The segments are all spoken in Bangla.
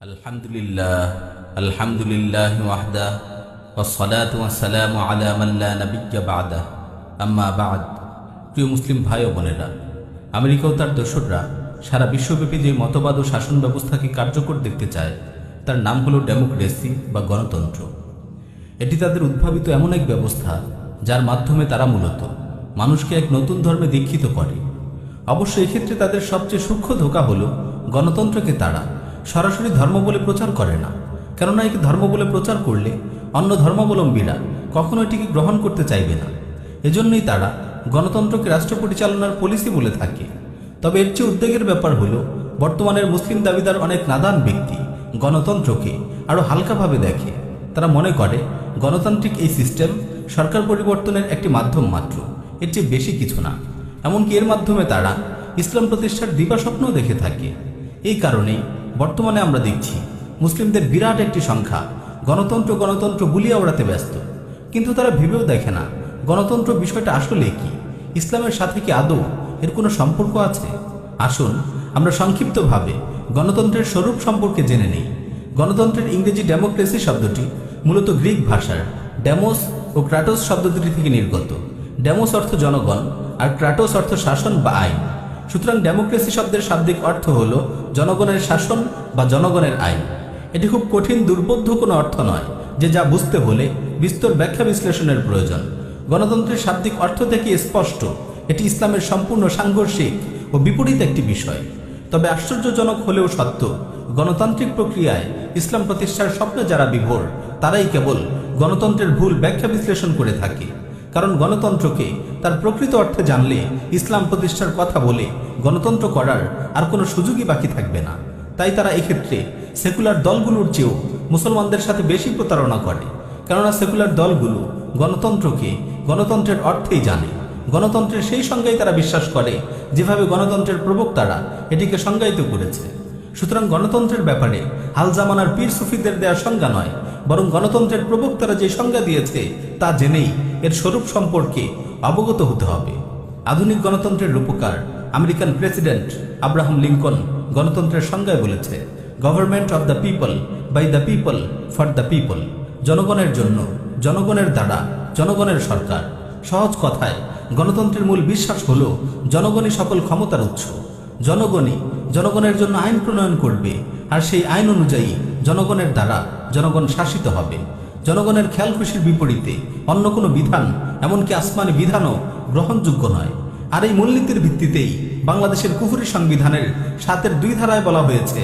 الحمد لله الحمد لله وحده والصلاة والسلام على من لا نبي بعده أما بعد প্রিয় মুসলিম ভাই ও বোনেরা আমেরিকা ও তার দোসররা সারা বিশ্বব্যাপী যে মতবাদ ও শাসন ব্যবস্থাকে কার্যকর দেখতে চায় তার নাম হলো ডেমোক্রেসি বা গণতন্ত্র এটি তাদের উদ্ভাবিত এমন এক ব্যবস্থা যার মাধ্যমে তারা মূলত মানুষকে এক নতুন ধর্মে দীক্ষিত করে অবশ্য এক্ষেত্রে তাদের সবচেয়ে সূক্ষ্ম ধোকা হলো গণতন্ত্রকে তারা সরাসরি ধর্ম বলে প্রচার করে না। কেননা একে ধর্ম বলে প্রচার করলে অন্য ধর্মাবলম্বীরা কখনো এটিকে গ্রহণ করতে চাইবে না। এজন্যই তারা গণতন্ত্রকে রাষ্ট্র পরিচালনার পলিসি বলে থাকে। তবে এর চেয়ে উদ্বেগের ব্যাপার হলো, বর্তমানের মুসলিম দাবিদার অনেক নাদান ব্যক্তি গণতন্ত্রকে আরও হালকাভাবে দেখে। তারা মনে করে, গণতান্ত্রিক এই সিস্টেম সরকার পরিবর্তনের একটি মাধ্যম মাত্র, এর চেয়ে বেশি কিছু না। এমনকি এর মাধ্যমে তারা ইসলাম প্রতিষ্ঠার দিবাস্বপ্নও দেখে থাকে। এই কারণেই বর্তমানে আমরা দেখছি, মুসলিমদের বিরাট একটি সংখ্যা। গণতন্ত্র গণতন্ত্র বুলিয়ে ওড়াতে ব্যস্ত। কিন্তু তারা ভেবেও দেখে না, গণতন্ত্র বিষয়টা আসলে কি? ইসলামের সাথে কি আদৌ এর কোনো সম্পর্ক আছে? আসুন, আমরা সংক্ষিপ্তভাবে গণতন্ত্রের স্বরূপ সম্পর্কে জেনে নিই। গণতন্ত্রের ইংরেজি ডেমোক্রেসি শব্দটি মূলত গ্রিক ভাষার ডেমোস ও ক্রাটোস শব্দ দুটি থেকে নির্গত। ডেমোস অর্থ জনগণ, আর ক্রাটোস অর্থ শাসন বা আইন। সুতরাং ডেমোক্রেসি শব্দের শাব্দিক অর্থ হল জনগণের শাসন বা জনগণের আইন। এটি খুব কঠিন, দুর্বোধ্য কোনো অর্থ নয়, যে যা বুঝতে হলে বিস্তর ব্যাখ্যা বিশ্লেষণের প্রয়োজন। গণতন্ত্রের শাব্দিক অর্থ থেকে স্পষ্ট, এটি ইসলামের সম্পূর্ণ সাংঘর্ষিক ও বিপরীত একটি বিষয়। তবে আশ্চর্যজনক হলেও সত্য, গণতান্ত্রিক প্রক্রিয়ায় ইসলাম প্রতিষ্ঠার স্বপ্নে যারা বিভোর, তারাই কেবল গণতন্ত্রের ভুল ব্যাখ্যা বিশ্লেষণ করে থাকে। কারণ গণতন্ত্রকে তার প্রকৃত অর্থে জানলে ইসলাম প্রতিষ্ঠার কথা বলে গণতন্ত্র করার আর কোনো সুযোগই বাকি থাকবে না। তাই তারা এক্ষেত্রে সেকুলার দলগুলোর চেয়েও মুসলমানদের সাথে বেশি প্রতারণা করে। কেননা সেকুলার দলগুলো গণতন্ত্রকে গণতন্ত্রের অর্থেই জানে। গণতন্ত্রের সেই সংজ্ঞায় তারা বিশ্বাস করে যেভাবে গণতন্ত্রের প্রবক্তারা এটিকে সংজ্ঞায়িত করেছে। সুতরাং গণতন্ত্রের ব্যাপারে হাল জামানার পীর সুফিদের দেওয়া সংজ্ঞা নয়, বরং গণতন্ত্রের প্রবক্তারা যে সংজ্ঞা দিয়েছে তা জেনেই এর স্বরূপ সম্পর্কে অবগত হতে হবে। আধুনিক গণতন্ত্রের রূপকার আমেরিকান প্রেসিডেন্ট আব্রাহাম লিঙ্কন গণতন্ত্রের সংজ্ঞায় বলেছে government of the people by the people for the people জনগণের জন্য, জনগণের দ্বারা, জনগণের সরকার। সহজ কথায়, গণতন্ত্রের মূল বিশ্বাস হল জনগণই সকল ক্ষমতার উৎস। জনগণই জনগণের জন্য আইন প্রণয়ন করবে, আর সেই আইন অনুযায়ী জনগণের দ্বারা জনগণ শাসিত হবে। জনগণের খেয়াল খুশির বিপরীতে অন্য কোনো বিধান, এমনকি আসমানি বিধানও গ্রহণযোগ্য নয়। আর এই মূলনীতির ভিত্তিতেই বাংলাদেশের কুফুরি সংবিধানের সাতের দুই ধারায় বলা হয়েছে,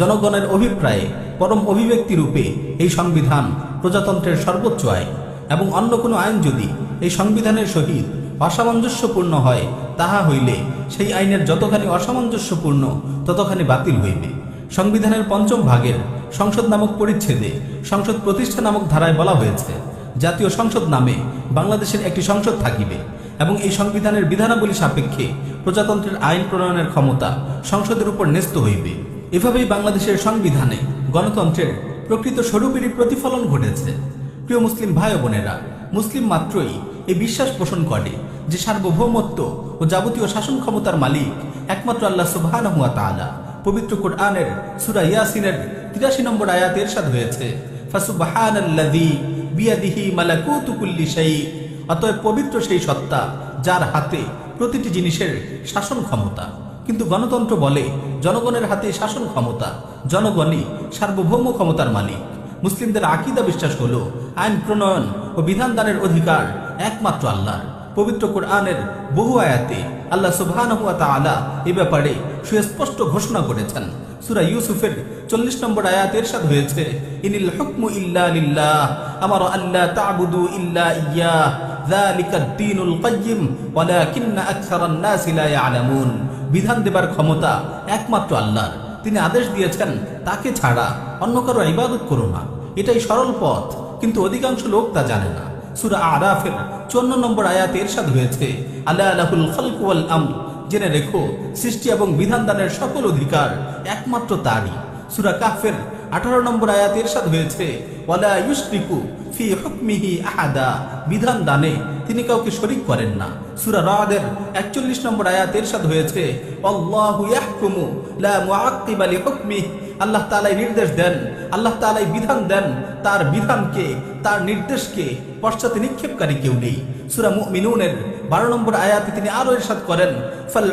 জনগণের অভিপ্রায়ে পরম অভিব্যক্তি রূপে এই সংবিধান প্রজাতন্ত্রের সর্বোচ্চ আইন এবং অন্য কোনো আইন যদি এই সংবিধানের সহিত অসামঞ্জস্যপূর্ণ হয়, তাহা হইলে সেই আইনের যতখানি অসামঞ্জস্যপূর্ণ, ততখানি বাতিল হইবে। সংবিধানের পঞ্চম ভাগের সংসদ নামক পরিচ্ছেদে সংসদ প্রতিষ্ঠা নামক ধারায় বলা হয়েছে, জাতীয় সংসদ নামে বাংলাদেশের একটি সংসদ থাকিবে এবং এই সংবিধানের বিধানাবলী সাপেক্ষে প্রজাতন্ত্রের আইন প্রণয়নের ক্ষমতা সংসদের উপর ন্যস্ত হইবে। এভাবেই বাংলাদেশের সংবিধানে গণতন্ত্রের প্রকৃত স্বরূপেরই প্রতিফলন ঘটেছে। প্রিয় মুসলিম ভাই বোনেরা, মুসলিম মাত্রই এই বিশ্বাস পোষণ করে যে সার্বভৌমত্ব ও যাবতীয় শাসন ক্ষমতার মালিক একমাত্র আল্লাহ তাআলা। পবিত্র কোরআনের সূরা ইয়াসিনের 83 নম্বর আয়াতে ইরশাদ হয়েছে অতএব পবিত্র সেই সত্তা যার হাতে প্রতিটি জিনিসের শাসন ক্ষমতা। কিন্তু গণতন্ত্র বলে জনগণের হাতে শাসন ক্ষমতা, জনগণই সার্বভৌম ক্ষমতার মালিক। মুসলিমদের আকিদা বিশ্বাস হলো আইন প্রণয়ন ও বিধান দানের অধিকার একমাত্র আল্লাহর। পবিত্র কোরআনের বহু আয়াতে আল্লাহ ওয়া এ ব্যাপারে সুস্পষ্ট ঘোষণা করেছেন। সূরা ইউসুফের 40 নম্বর হয়েছে, ইনিল হুকমু ইল্লা লিল্লাহ, আমারা আল্লা তা'বুদু ইল্লা যালিকা দ্বীনুল ওয়ালাকিন্না আকসারান লা ইয়ালামুন। বিধান দেবার ক্ষমতা একমাত্র আল্লাহর। তিনি আদেশ দিয়েছেন, তাকে ছাড়া অন্য কারও ইবাদত করো না। এটাই সরল পথ, কিন্তু অধিকাংশ লোক তা জানে না। সুরা আরাফের চুয়ান্ন নম্বর আয়াতে এরশাদ হয়েছে আল্লাহ আলাহুল খালক ওয়াল আমর। জেনে রেখো, সৃষ্টি এবং বিধান দানের সকল অধিকার একমাত্র তারই। সুরা কাফের আঠারো নম্বর আয়াত এরশাদ হয়েছে, ওয়ালা ইউশরিকু ফি হুকমিহি আহাদা। বিধান দানে তিনি কাউকে শরিক করেন না। সুরা রাদের 41 নম্বর আয়াত এরশাদ হয়েছে আল্লাহ তালাই নির্দেশ দেন, আল্লাহ তালাই বিধান দেন, তার বিধানকে, তার নির্দেশকে পশ্চাতে নিক্ষেপকারী কেউ নেই। সুরা মুমিনুনের বারো নম্বর আয়াতে তিনি আরও এরশাদ করেন, ফাল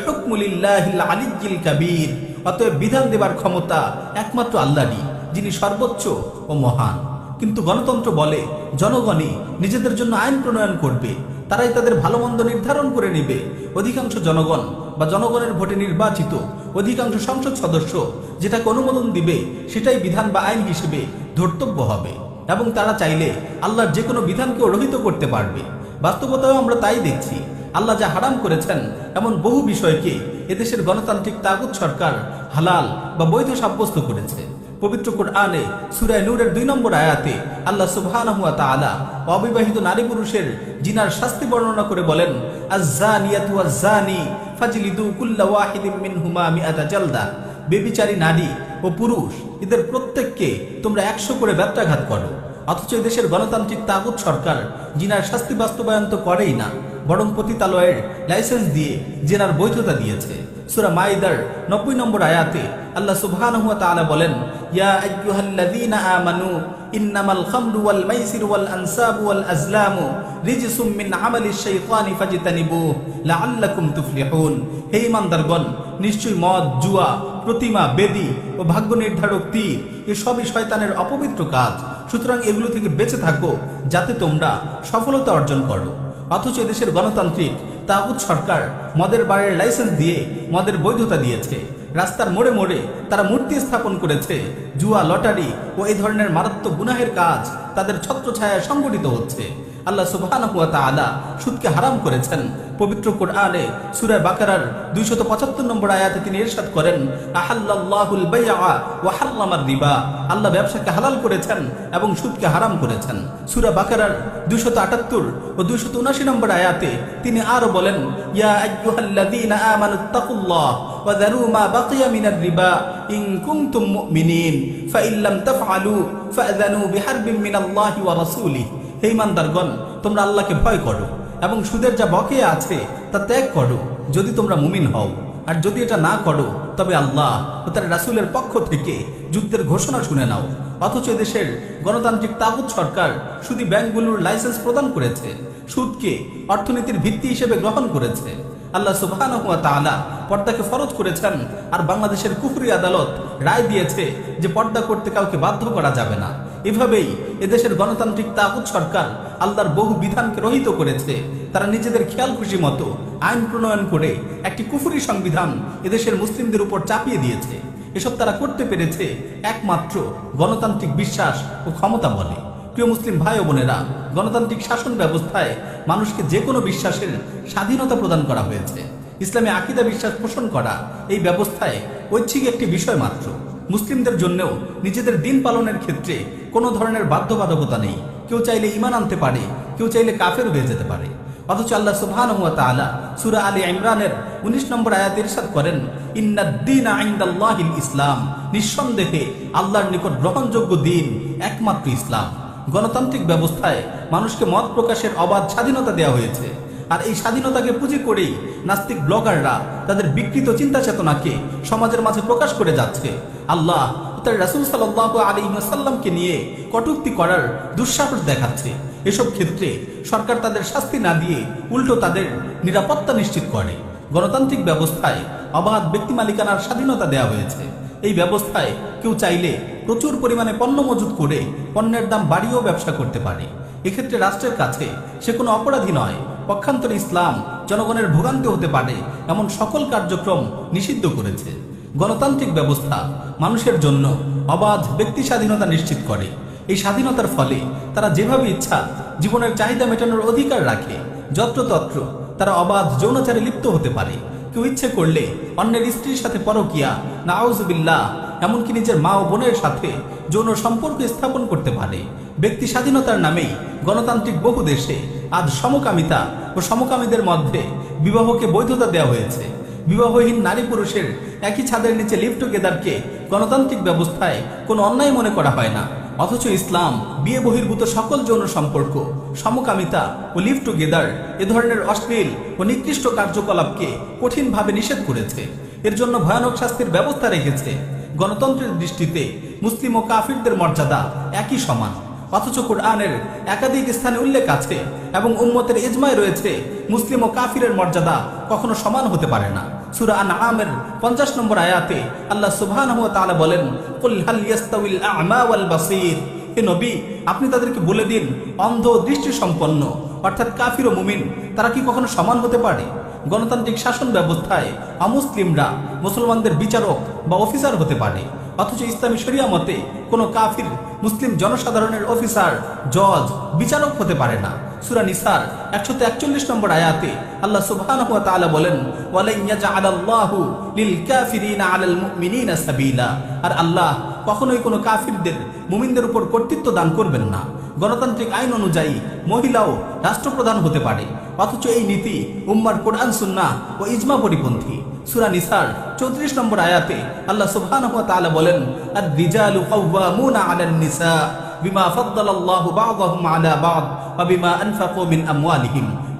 আলিজ্জিল কাবীর অতএব বিধান দেবার ক্ষমতা একমাত্র আল্লাহরই, যিনি সর্বোচ্চ ও মহান। কিন্তু গণতন্ত্র বলে, জনগণই নিজেদের জন্য আইন প্রণয়ন করবে, তারাই তাদের ভালো মন্দ নির্ধারণ করে নেবে। অধিকাংশ জনগণ বা জনগণের ভোটে নির্বাচিত অধিকাংশ সংসদ সদস্য যেটাকে অনুমোদন দিবে, সেটাই বিধান বা আইন হিসেবে ধর্তব্য হবে এবং তারা চাইলে আল্লাহর যে কোনো বিধানকেও রহিত করতে পারবে। বাস্তবতাও আমরা তাই দেখছি। আল্লাহ যা হারাম করেছেন এমন বহু বিষয়কে এদেশের গণতান্ত্রিক তাগুত সরকার হালাল বা বৈধ সাব্যস্ত করেছে। পবিত্র কোরআনে সুরায় নূরের দুই নম্বর আয়াতে আল্লাহ সুবহান ওয়া তাআলা অবিবাহিত নারী পুরুষের জিনার শাস্তি বর্ণনা করে বলেন ওয়াজ-যানি ফাজলিদু জালদা। বেবিচারী নারী ও পুরুষ, এদের প্রত্যেককে তোমরা একশো করে ব্যত্যাঘাত করো। অথচ দেশের গণতান্ত্রিক তাগুত সরকার জিনার শাস্তি বাস্তবায়ন তো করেই না, বরং পতিতালয়ের লাইসেন্স দিয়ে জেনার বৈধতা দিয়েছে। সুরা মাইদার নব্বই নম্বর আয়াতে আল্লাহ তাআলা বলেন, ইয়া ওয়াল আজলামু হে মদ, জুয়া, প্রতিমা, বেদি ও ভাগ্য নির্ধারক তীর, এসবই শয়তানের অপবিত্র কাজ। সুতরাং এগুলো থেকে বেঁচে থাকো, যাতে তোমরা সফলতা অর্জন করো। অথচ দেশের গণতান্ত্রিক তাগুদ সরকার মদের বারের লাইসেন্স দিয়ে মদের বৈধতা দিয়েছে। রাস্তার মোড়ে মোড়ে তারা মূর্তি স্থাপন করেছে, জুয়া, লটারি ও এই ধরনের মারাত্মক গুনাহের কাজ তাদের ছত্রছায়ায় সংগঠিত হচ্ছে। আল্লাহ তাআলা সুদকে হারাম করেছেন। পবিত্র কোরআনে সূরা বাকারার 275 নম্বর আয়াতে তিনি ইরশাদ করেন রিবা। আল্লাহ ব্যবসাকে হালাল করেছেন এবং সুদকে হারাম করেছেন। সূরা বাকারার 278 ও 279 নম্বর আয়াতে তিনি আরও বলেন, ইয়া আইয়ুহাল্লাযীনা আমানুত্তাকুল্লাহ মা বাকিয়া মিনার রিবা ইন কুনতুম মুমিনিন ফাইন লাম তাফআলু হে ইমানদারগণ, তোমরা আল্লাহকে ভয় করো এবং সুদের যা বকেয়া আছে তা ত্যাগ করো, যদি তোমরা মুমিন হও। আর যদি এটা না করো, তবে আল্লাহ ও তার রাসুলের পক্ষ থেকে যুদ্ধের ঘোষণা শুনে নাও। অথচ দেশের গণতান্ত্রিক তাগুত সরকার শুধু ব্যাংকগুলোর লাইসেন্স প্রদান করেছে, সুদকে অর্থনীতির ভিত্তি হিসেবে গ্রহণ করেছে। আল্লাহ তাআলা পর্দাকে ফরজ করেছেন, আর বাংলাদেশের কুফরি আদালত রায় দিয়েছে যে পর্দা করতে কাউকে বাধ্য করা যাবে না। এভাবেই এদেশের গণতান্ত্রিক তাগুত সরকার আল্লাহর বহু বিধানকে রহিত করেছে। তারা নিজেদের খেয়াল খুশি মতো আইন প্রণয়ন করে একটি কুফুরি সংবিধান এদেশের মুসলিমদের উপর চাপিয়ে দিয়েছে। এসব তারা করতে পেরেছে একমাত্র গণতান্ত্রিক বিশ্বাস ও ক্ষমতা বলে। প্রিয় মুসলিম ভাই ও বোনেরা, গণতান্ত্রিক শাসন ব্যবস্থায় মানুষকে যে কোনো বিশ্বাসের স্বাধীনতা প্রদান করা হয়েছে। ইসলামে আকিদা বিশ্বাস পোষণ করা এই ব্যবস্থায় ঐচ্ছিক একটি বিষয় মাত্র। মুসলিমদের জন্যও নিজেদের দিন পালনের ক্ষেত্রে কোনো ধরনের বাধ্যবাধকতা নেই। কেউ চাইলে ইমান আনতে পারে, কেউ চাইলে কাফের হয়ে যেতে পারে। অথচ আল্লাহ তাআলা সূরা আলী ইমরানের 19 নম্বর আয়াত ইরশাদ করেন ইন্নাদ-দীন ইনদাল্লাহিল ইসলাম। নিঃসন্দেহে আল্লাহর নিকট গ্রহণযোগ্য দিন একমাত্র ইসলাম। গণতান্ত্রিক ব্যবস্থায় মানুষকে মত প্রকাশের অবাধ স্বাধীনতা দেওয়া হয়েছে। আর এই স্বাধীনতাকে পুঁজি করেই নাস্তিক ব্লগাররা তাদের বিকৃত চিন্তা চেতনাকে সমাজের মাঝে প্রকাশ করে যাচ্ছে। আল্লাহ তার রাসুল সাল্লাহ আলী নিয়ে কটূক্তি করার দুঃসাহস দেখাচ্ছে। এসব ক্ষেত্রে সরকার তাদের শাস্তি না দিয়ে উল্টো তাদের নিরাপত্তা নিশ্চিত করে। গণতান্ত্রিক ব্যবস্থায় অবাধ ব্যক্তি মালিকানার স্বাধীনতা দেওয়া হয়েছে। এই ব্যবস্থায় কেউ চাইলে প্রচুর পরিমাণে পণ্য মজুত করে পণ্যের দাম বাড়িয়েও ব্যবসা করতে পারে। এক্ষেত্রে রাষ্ট্রের কাছে সে কোনো অপরাধী নয় পক্ষান্তরে ইসলাম জনগণের ভোগান্তি হতে পারে এমন সকল কার্যক্রম নিষিদ্ধ করেছে। গণতান্ত্রিক ব্যবস্থা মানুষের জন্য অবাধ ব্যক্তি স্বাধীনতা নিশ্চিত করে। এই স্বাধীনতার ফলে তারা যেভাবে ইচ্ছা জীবনের চাহিদা মেটানোর অধিকার রাখে, যত্রতত্র তারা অবাধ যৌনাচারে লিপ্ত হতে পারে। কেউ ইচ্ছে করলে অন্যের স্ত্রীর সাথে পরকিয়া, নাউজবিল্লাহ, এমনকি নিজের মা ও বোনের সাথে যৌন সম্পর্ক স্থাপন করতে পারে। ব্যক্তি স্বাধীনতার নামেই গণতান্ত্রিক বহু দেশে আজ সমকামিতা ও সমকামীদের মধ্যে বিবাহকে বৈধতা দেওয়া হয়েছে। বিবাহহীন নারী পুরুষের একই ছাদের নিচে লিভ টুগেদারকে গণতান্ত্রিক ব্যবস্থায় কোনো অন্যায় মনে করা হয় না। অথচ ইসলাম, বিয়ে বহির্ভূত সকল যৌন সম্পর্ক, সমকামিতা ও লিভ টুগেদার এ ধরনের অশ্লীল ও নিকৃষ্ট কার্যকলাপকে কঠিনভাবে নিষেধ করেছে। এর জন্য ভয়ানক শাস্তির ব্যবস্থা রেখেছে। গণতন্ত্রের দৃষ্টিতে মুসলিম ও কাফিরদের মর্যাদা একই সমান। অথচ কোরআনের একাধিক স্থানে উল্লেখ আছে এবং উম্মতের ইজমায় রয়েছে, মুসলিম ও কাফিরের মর্যাদা কখনো সমান হতে পারে না। আমের পঞ্চাশ নম্বর আয়াতে আল্লাহ বলেন নবী, আপনি তাদেরকে বলে দিন, অন্ধ অর্থাৎ কাফির ও মুমিন, তারা কি কখনো সমান হতে পারে? গণতান্ত্রিক শাসন ব্যবস্থায় অমুসলিমরা মুসলমানদের বিচারক বা অফিসার হতে পারে। অথচ ইসলামী শরিয়া মতে কোনো কাফির, মুসলিম জনসাধারণের অফিসার, জজ, বিচারক হতে পারে না। একচল্লিশ নম্বর আয়াতে আল্লাহ বলেন আর আল্লাহ কখনোই কোনো কাফিরদের, মুমিনদের কর্তৃত্ব দান করবেন না। গণতান্ত্রিক আইন অনুযায়ী মহিলাও রাষ্ট্রপ্রধান হতে পারে। অথচ এই নীতি উম্মার কোরআন সুন্না ও ইজমা পরিপন্থী। সুরা নিসার চৌত্রিশ নম্বর আয়াতে আল্লাহ তাআলা বলেন আর নিসা বিমা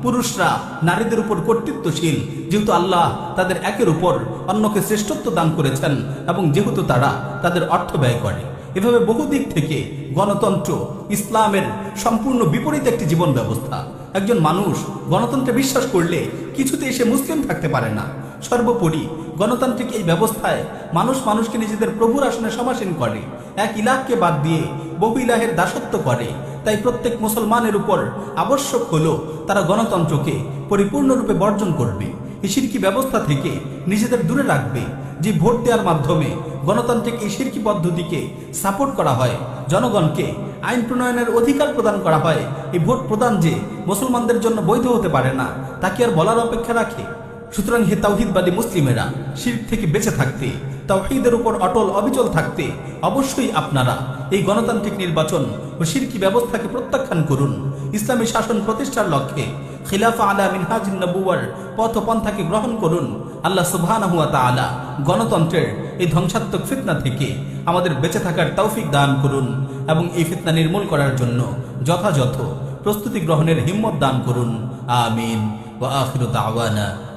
পুরুষরা নারীদের উপর কর্তৃত্বশীল, যেহেতু আল্লাহ তাদের একের উপর অন্যকে শ্রেষ্ঠত্ব দান করেছেন এবং যেহেতু তারা তাদের অর্থ ব্যয় করে। এভাবে বহু দিক থেকে গণতন্ত্র, ইসলামের সম্পূর্ণ বিপরীত একটি জীবন ব্যবস্থা। একজন মানুষ গণতন্ত্রে বিশ্বাস করলে কিছুতেই সে মুসলিম থাকতে পারে না। সর্বোপরি গণতান্ত্রিক এই ব্যবস্থায় মানুষ মানুষকে নিজেদের প্রভুর আসনে সমাসীন করে। এক ইলাহকে বাদ দিয়ে বহু ইলাহের দাসত্ব করে। তাই প্রত্যেক মুসলমানের উপর আবশ্যক হলো তারা গণতন্ত্রকে পরিপূর্ণরূপে বর্জন করবে। এই সিরকি ব্যবস্থা থেকে নিজেদের দূরে রাখবে? যে ভোট দেওয়ার মাধ্যমে গণতান্ত্রিক এই সিরকি পদ্ধতিকে সাপোর্ট করা হয়? জনগণকে আইন প্রণয়নের অধিকার প্রদান করা হয়? এই ভোট প্রদান যে মুসলমানদের জন্য বৈধ হতে পারে না, তা কি আর বলার অপেক্ষা রাখে? সুতরাং হে তাওহিদবাদী মুসলিমেরা, শির্ক থেকে বেঁচে থাকতে, তাওহিদের উপর অটল অবিচল থাকতে অবশ্যই আপনারা এই গণতান্ত্রিক নির্বাচন ও শিরকি ব্যবস্থাকে প্রত্যাখ্যান করুন। ইসলামী শাসন প্রতিষ্ঠার লক্ষ্যে খিলাফা আলা মিনহাজিন নবুয়ার পথ পন্থাকে গ্রহণ করুন। আল্লাহ সুবহানাহু ওয়া তাআলা গণতন্ত্রের এই ধ্বংসাত্মক ফিতনা থেকে আমাদের বেঁচে থাকার তৌফিক দান করুন এবং এই ফিতনা নির্মূল করার জন্য যথাযথ প্রস্তুতি গ্রহণের হিম্মত দান করুন। আমিন। ওয়া